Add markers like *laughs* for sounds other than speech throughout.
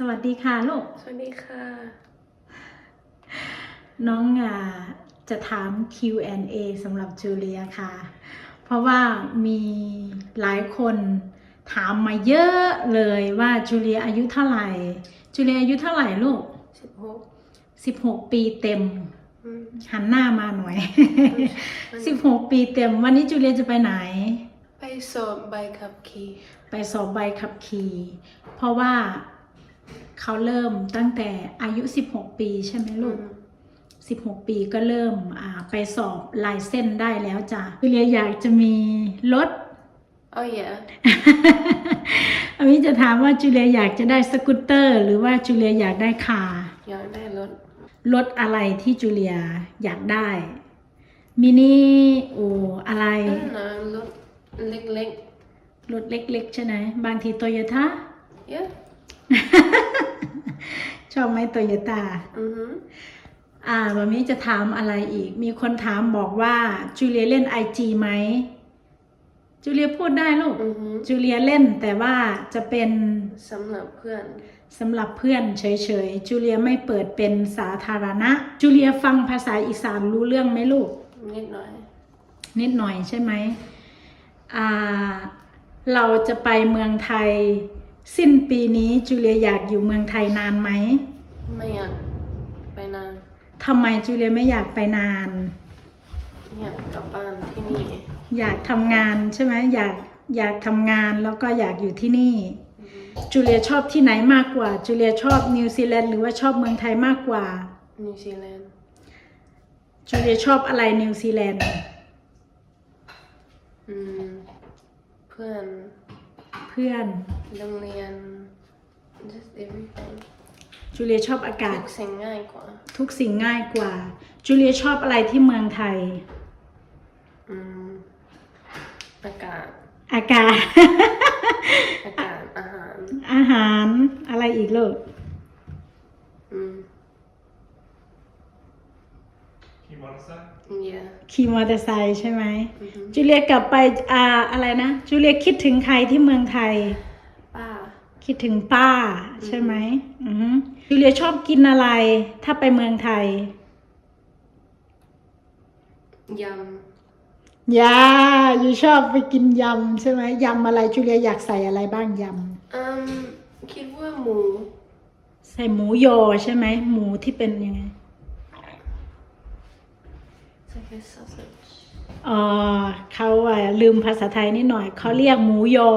สวัสดีค่ะลูก สวัสดีค่ะ น้องอ่าจะถาม Q&A สำหรับจูเลียค่ะ เพราะว่ามีหลายคนถามมาเยอะเลยว่าจูเลียอายุเท่าไหร่ จูเลียอายุเท่าไหร่ลูกสิบหก16ปีเต็มอืมหันหน้ามาหน่อย16ปีเต็ม วันนี้จูเลียจะไปไหน ไปสอบใบขับขี่ ไปสอบใบขับขี่ เพราะว่า เขาเริ่มตั้งแต่อายุ 16 ปีใช่ไหมลูกอืม16 ปีก็เริ่มอ่าไปสอบลายเส้นได้แล้วจ้ะจูเลียอยากจะมีรถอ๋อ yeah อันนี้จะถามว่าจูเลียอยากจะได้สกูตเตอร์ หรือว่าจูเลียอยากได้คาร์อยากได้รถ รถอะไรที่จูเลียอยากได้ มินิโออะไรนั่นนะรถเล็กรถเล็กๆ ใช่ไหมบางทีโตโยต้าๆ yeah ชอบไหมโตโยต้าอือหืออ่าวันนี้จะถามอะไรอีก มีคนถามบอกว่าจูเลียเล่นไอจีไหมจูเลียพูดได้ลูกอือหือจูเลียเล่นแต่ว่าจะเป็นสำหรับเพื่อนสำหรับเพื่อนเฉยๆ จูเลียไม่เปิดเป็นสาธารณะ จูเลียฟังภาษาอีสานรู้เรื่องไหมลูก นิดหน่อย นิดหน่อยใช่ไหม อ่า เราจะไปเมืองไทย สิ้นปีนี้จูเลียอยากอยู่เมืองไทยนานไหมไม่อยากไปนานทำไมจูเลียไม่อยากไปนาน อยากกลับบ้านที่นี่ อยากทำงานใช่ไหมอยากอยากทำงานแล้วก็อยากอยู่ที่นี่อือหือจูเลียชอบที่ไหนมากกว่าจูเลียชอบนิวซีแลนด์หรือว่าชอบเมืองไทยมากกว่านิวซีแลนด์จูเลียชอบอะไรนิวซีแลนด์อืมเพื่อนเพื่อนโรงเรียน just everything จูเลียชอบอากาศ ทุกสิ่งง่ายกว่า ทุกสิ่งง่ายกว่า จูเลียชอบอะไรที่เมืองไทย อืม อากาศ อากาศ อากาศอาหาร อาหารอะไรอีกลูกอืม ขี่มอเตอร์ไซค์ yeah ขี่มอเตอร์ไซค์ใช่ไหมอือหือจูเลียกลับไปอ่าอะไรนะจูเลียคิดถึงใครที่เมืองไทยป้าคิดถึงป้าใช่ไหมอือฮึจูเลียชอบกินอะไร ถ้าไปเมืองไทยยยาอยู่ชอบไปกินยำใช่ไหมยำอะไรจูเลียอยากใส่อะไรบ้างยำอืมคิดว่าหมูำใส่หมูยอใช่ไหมหมูที่เป็นยังไง ใส่แค่ sausage อ๋อเขาอะลืมภาษาไทยนิดหน่อย เขาเรียกหมูยอ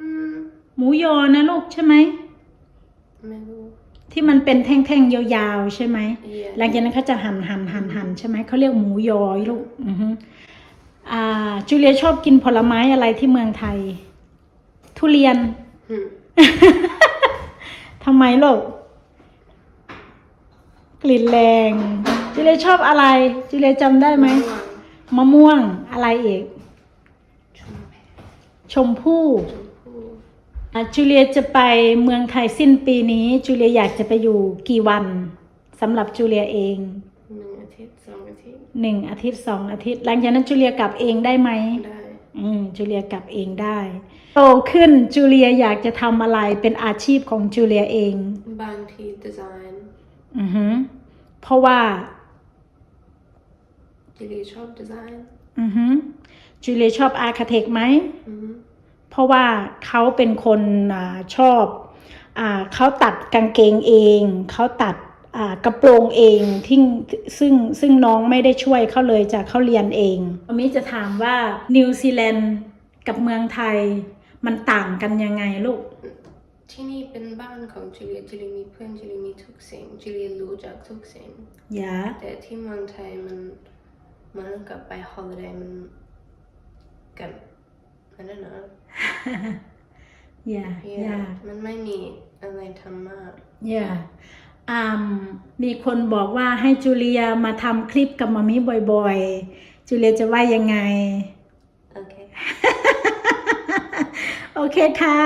อืมหมูยอนะลูกใช่ไหมไม่รู้ที่มันเป็นแท่งๆยาวๆใช่ไหม Yeah หลังจากนั้นเขาจะหั่นหั่นหั่นหั่นใช่ไหมเขาเรียกหมูยอลูกอือฮึอ่าจูเลียชอบกินผลไม้อะไรที่เมืองไทย ทุเรียนอืมทำไมลูกกลิ่นแรง จูเลียชอบอะไรจูเลียจำได้ไหมม่วงมะม่วงอะไรอีก ชมพูชมพู่ชมพูอะจูเลียจะไปเมืองไทยสิ้นปีนี้ จูเลียอยากจะไปอยู่กี่วันสำหรับจูเลียเองหนึ่งอาทิตย์สองอาทิตย์หนึ่งอาทิตย์สองอาทิตย์ หลังจากนั้นจูเลียกลับเองได้ไหม ได้ อืมจูเลียกลับเองได้ โตขึ้นจูเลียอยากจะทำอะไรเป็นอาชีพของจูเลียเอง บางทีดีไซน์อือฮึเพราะว่า จิลีชอบดีไซน์อือฮึจูเลียชอบอาร์เคเต็กไหมอืมเพราะว่าเขาเป็นคนอาชอบอาเขาตัดกางเกงเอง เขาตัดอ่ากระโปรงเองที่ซึ่งซึ่งน้องไม่ได้ช่วยเขาเลยจากเขาเรียนเองวันนี้จะถามว่านิวซีแลนด์กับเมืองไทยมันต่างกันยังไงลูก ที่นี่เป็นบ้านของจิลีจิลีมีเพื่อนจิลีมีทุกสิ่งจิลีรู้จักทุกสิ่งอย่าแต่ที่เมืองไทยมัน มันกับไปฮอลลีเดย์มันกับอันนั้นนะอย่าอย่ามันไม่มีอะไรทำมากอย่าอ่ามีคนบอกว่าให้จูเลียมาทำคลิปกับมามิบ่อยๆ จูเลียจะว่ายังไง โอเค โอเคค่ะ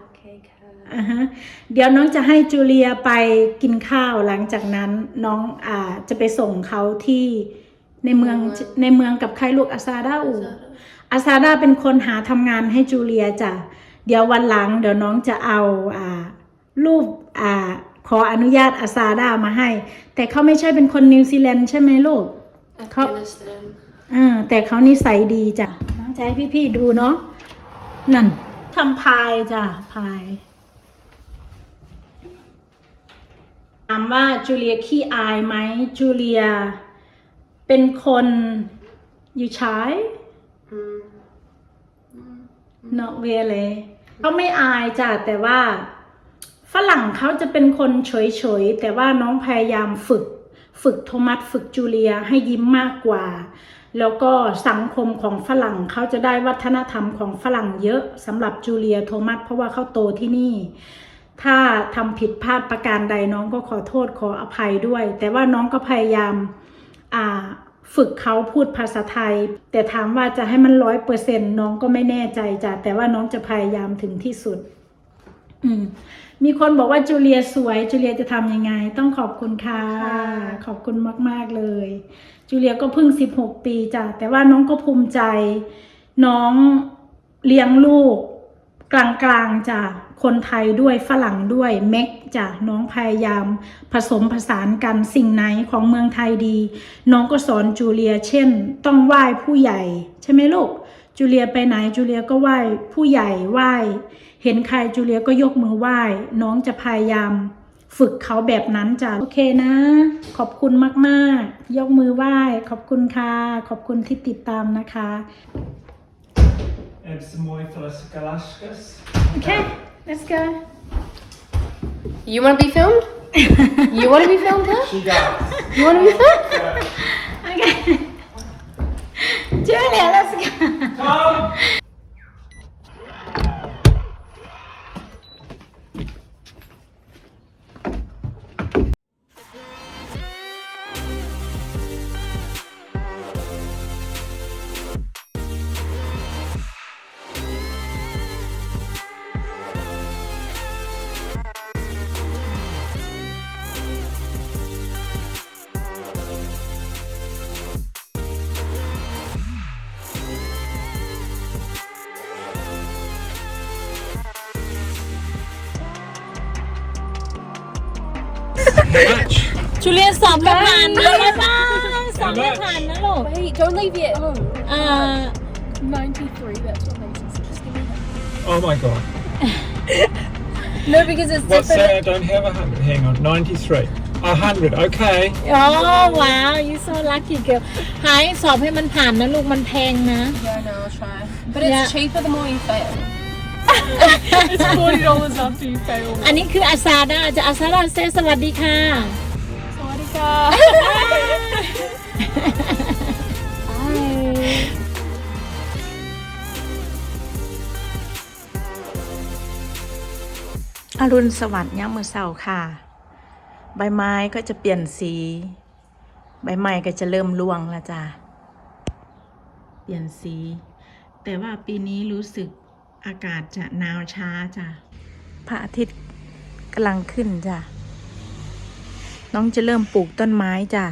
โอเคค่ะอ่าฮะเดี๋ยวน้องจะให้จูเลียไปกินข้าวหลังจากนั้นน้องอ่าจะไปส่งเขาที่ ในเมืองในเมืองกับใครลูกอาซาดาอูอาซาดาเป็นคนหาทำงานให้จูเลียจ้ะเดี๋ยววันหลัง เดี๋ยวน้องจะเอาอ่ารูปอ่าขออนุญาตอาซาดามาให้ แต่เขาไม่ใช่เป็นคนนิวซีแลนด์ใช่ไหมลูก Afghanistan อ่าแต่เขานิสัยดีจ้ะน้องใจให้พี่ๆดูเนาะนั่นทำพายจ้ะพายถามว่าจูเลียขี้อายไหมจูเลีย เป็นคนอยู่ชาย mm. not really เขาไม่อายจ้ะแต่ว่าฝรั่งเขาจะเป็นคนเฉยๆ แต่ว่าน้องพยายามฝึก ฝึกโทมัสฝึกจูเลียให้ยิ้มมากกว่า แล้วก็สังคมของฝรั่งเขาจะได้วัฒนธรรมของฝรั่งเยอะสำหรับจูเลียโทมัสเพราะว่าเขาโตที่นี่ ถ้าทำผิดพลาดประการใดน้องก็ขอโทษขออภัยด้วย แต่ว่าน้องก็พยายาม ฝึกเขาพูดภาษาไทย แต่ถามว่าจะให้มันร้อยเปอร์เซ็นน้องก็ไม่แน่ใจจ้ะแต่ว่าน้องจะพยายามถึงที่สุด อืมมีคนบอกว่าจูเลียสวยจูเลียจะทำยังไง ต้องขอบคุณค่ะค่ะขอบคุณมาก ๆ เลย จูเลียก็เพิ่ง16ปีจ้ะแต่ว่าน้องก็ภูมิใจ น้องเลี้ยงลูก กลางๆจ้ะคนไทยด้วยฝรั่งด้วยเม็กจ้ะน้องพยายาม ผสมผสานกันสิ่งไหนของเมืองไทยดี น้องก็สอนจูเลีย เช่น ต้องไหว้ผู้ใหญ่ ใช่ไหมลูกจูเลียไปไหนจูเลียก็ไหว้ผู้ใหญ่ไหว้ เห็นใครจูเลียก็ยกมือไหว้น้องจะพยายาม ฝึกเขาแบบนั้นจ้ะโอเคนะ ขอบคุณมากๆ ยกมือไหว้ ขอบคุณค่ะ ขอบคุณที่ติดตามนะคะ heb some mooi fles kalashkas. Okay, let's go. You want to be filmed? you want to be filmed, huh? She does. You want to be filmed? okay. *laughs* Julia, let's go. Come. ม่ผ่านนะลูก Wait, don't leave yet. Hold on. อ่า 93, that's what Mason said. Just give me that. Oh my god. *laughs* No, because it's What's different. that? I don't have a hundred. Hang on. 93. A hundred. Okay. โอ้ว้าว you so lucky girl หายสอบให้มันผ่านนะลูกมันแพงนะ Yeah, no, I'll try. But it's Yeah. cheaper the more you fail. It's forty dollars after you fail. อันนี้คืออาซาดาจะอาซาดาเซสวัสดีค่ะอรุณสวัสดิ์ยามมื้อเช้าค่ะ ใบไม้ก็จะเปลี่ยนสี ใบไม้ก็จะเริ่มร่วงแล้วจ้ะเปลี่ยนสี แต่ว่าปีนี้รู้สึก อากาศจะหนาวช้าจ้ะพระอาทิตย์กำลังขึ้นจ้ะ น้องจะเริ่มปลูกต้นไม้จ้ะ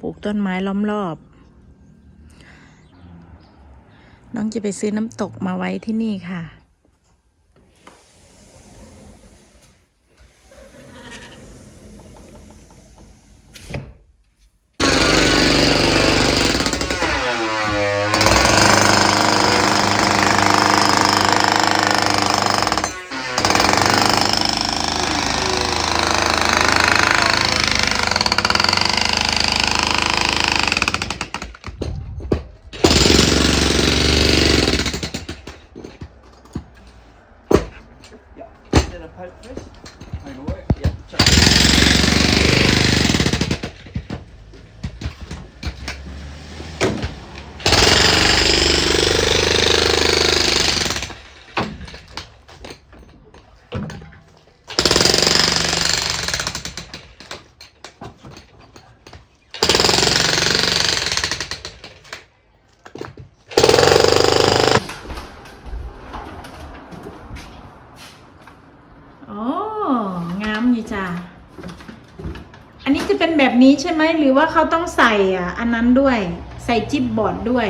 ปลูกต้นไม้ล้อมรอบ น้องจะไปซื้อน้ำตกมาไว้ที่นี่ค่ะ จะอันนี้จะเป็นแบบนี้ใช่ไหมหรือว่าเขาต้องใส่อะอันนั้นด้วย ใส่จิบบอร์ดด้วย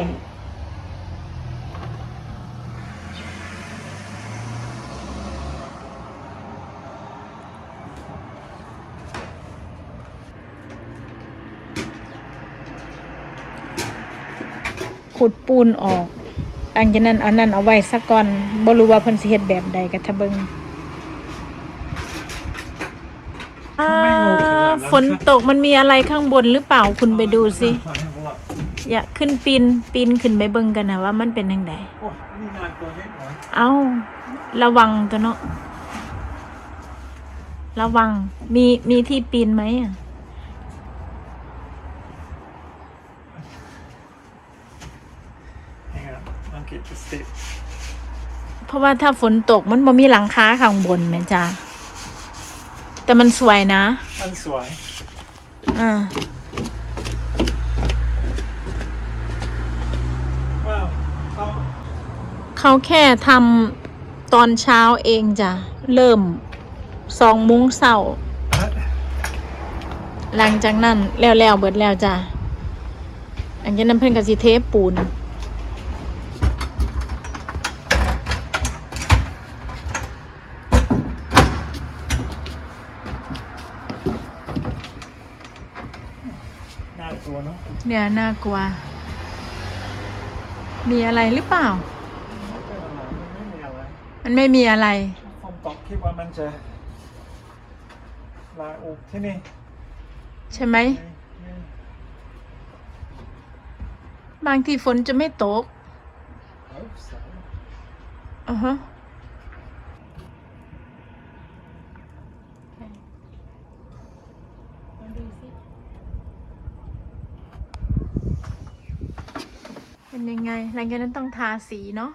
ขุดปูนออกอันนั้นเอานั่นเอาไว้สักก่อนบ่รู้ว่าเพิ่นสิเฮ็ดแบบใดกันทะเบิง อ่าฝนตกมันมีอะไรข้างบนหรือเปล่าคุณไปดูสิ อย่าขึ้นปีนปีนขึ้นไปเบิ่งกันนะว่ามันเป็นยังไงโอ้นี่นานกว่านิดหน่อยเอาระวังตัวเนาะ ระวัง มีมีที่ปีนไหมอะ Hang on, I'll get the step. เพราะว่าถ้าฝนตกมันบ่มีหลังคาข้างบนแม่จ้า แต่มันสวยนะ That's why. อ่า Well, I'll, เขาแค่ทำตอนเช้าเองจ้ะ เริ่มสองโมุ้งเสาร์หลังจากนั้นแล้วแล้วๆเบิดแล้วจ้ะหลังจากนั้นเพิ่นก็สิเทปูนากลัวเนอะเนี่ยน่ากลัว มีอะไรหรือเปล่า ไม่มีอะไรมันไม่มีอะไรฝนตกคิดว่ามันจะลาออกที่นี่ใช่ไหมบางทีฝนจะไม่ตก Hope so. อือฮะ เป็นยังไง หลังจากนั้นต้องทาสีเนาะ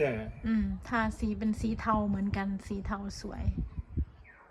Yeah. อืม ทาสีเป็นสีเทาเหมือนกัน สีเทาสวย